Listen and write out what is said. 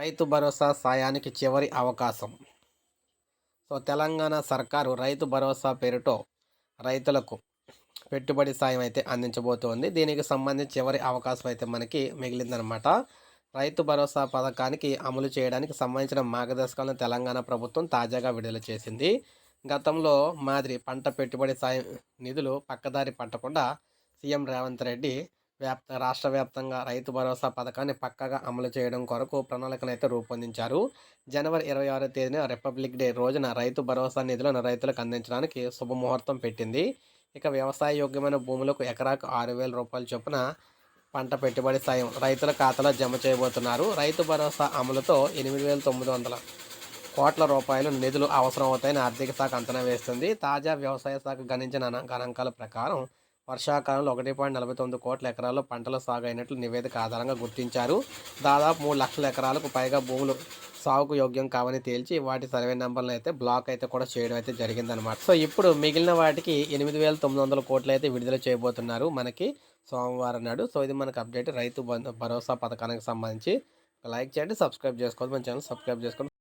రైతు భరోసా సాయానికి చివరి అవకాశం. సో తెలంగాణ సర్కారు రైతు భరోసా పేరుతో రైతులకు పెట్టుబడి సాయం అయితే అందించబోతోంది. దీనికి సంబంధించి చివరి అవకాశం అయితే మనకి మిగిలిందనమాట రైతు భరోసా పథకానికి అమలు చేయడానికి సంబంధించిన మార్గదర్శకాలను తెలంగాణ ప్రభుత్వం తాజాగా విడుదల చేసింది. గతంలో మాదిరి పంట పెట్టుబడి సాయం నిధులు పక్కదారి పట్టకుండా సీఎం రేవంత్ రెడ్డి వ్యాప్త రాష్ట్ర వ్యాప్తంగా రైతు భరోసా పథకాన్ని పక్కగా అమలు చేయడం కొరకు ప్రణాళికను అయితే రూపొందించారు. జనవరి ఇరవై ఆరో తేదీన రిపబ్లిక్ డే రోజున రైతు భరోసా నిధులను రైతులకు అందించడానికి శుభముహూర్తం పెట్టింది. ఇక వ్యవసాయ యోగ్యమైన భూములకు ఎకరాకు ఆరు వేల రూపాయల చొప్పున పంట పెట్టుబడి సాయం రైతుల ఖాతాలో జమ చేయబోతున్నారు. రైతు భరోసా అమలుతో ఎనిమిది వేల తొమ్మిది వందల కోట్ల రూపాయలు నిధులు అవసరం అవుతాయని ఆర్థిక శాఖ అంచనా వేస్తుంది. తాజా వ్యవసాయ శాఖ గణించిన గణాంకాల ప్రకారం వర్షాకాలంలో ఒకటి పాయింట్ నలభై తొమ్మిది కోట్ల ఎకరాల్లో పంటల సాగు అయినట్లు నివేదిక ఆధారంగా గుర్తించారు. దాదాపు మూడు లక్షల ఎకరాలకు పైగా భూములు సాగుకు యోగ్యం కావని తేల్చి వాటి సర్వే నెంబర్లను అయితే బ్లాక్ అయితే కూడా చేయడం అయితే జరిగిందనమాట సో ఇప్పుడు మిగిలిన వాటికి ఎనిమిది వేల తొమ్మిది వందల కోట్లు అయితే విడుదల చేయబోతున్నారు మనకి సోమవారం నాడు. సో ఇది మనకు అప్డేట్. రైతు భరోసా పథకానికి సంబంధించి లైక్ చేయండి సబ్స్క్రైబ్ చేసుకోండి మన ఛానల్ సబ్స్క్రైబ్ చేసుకోండి.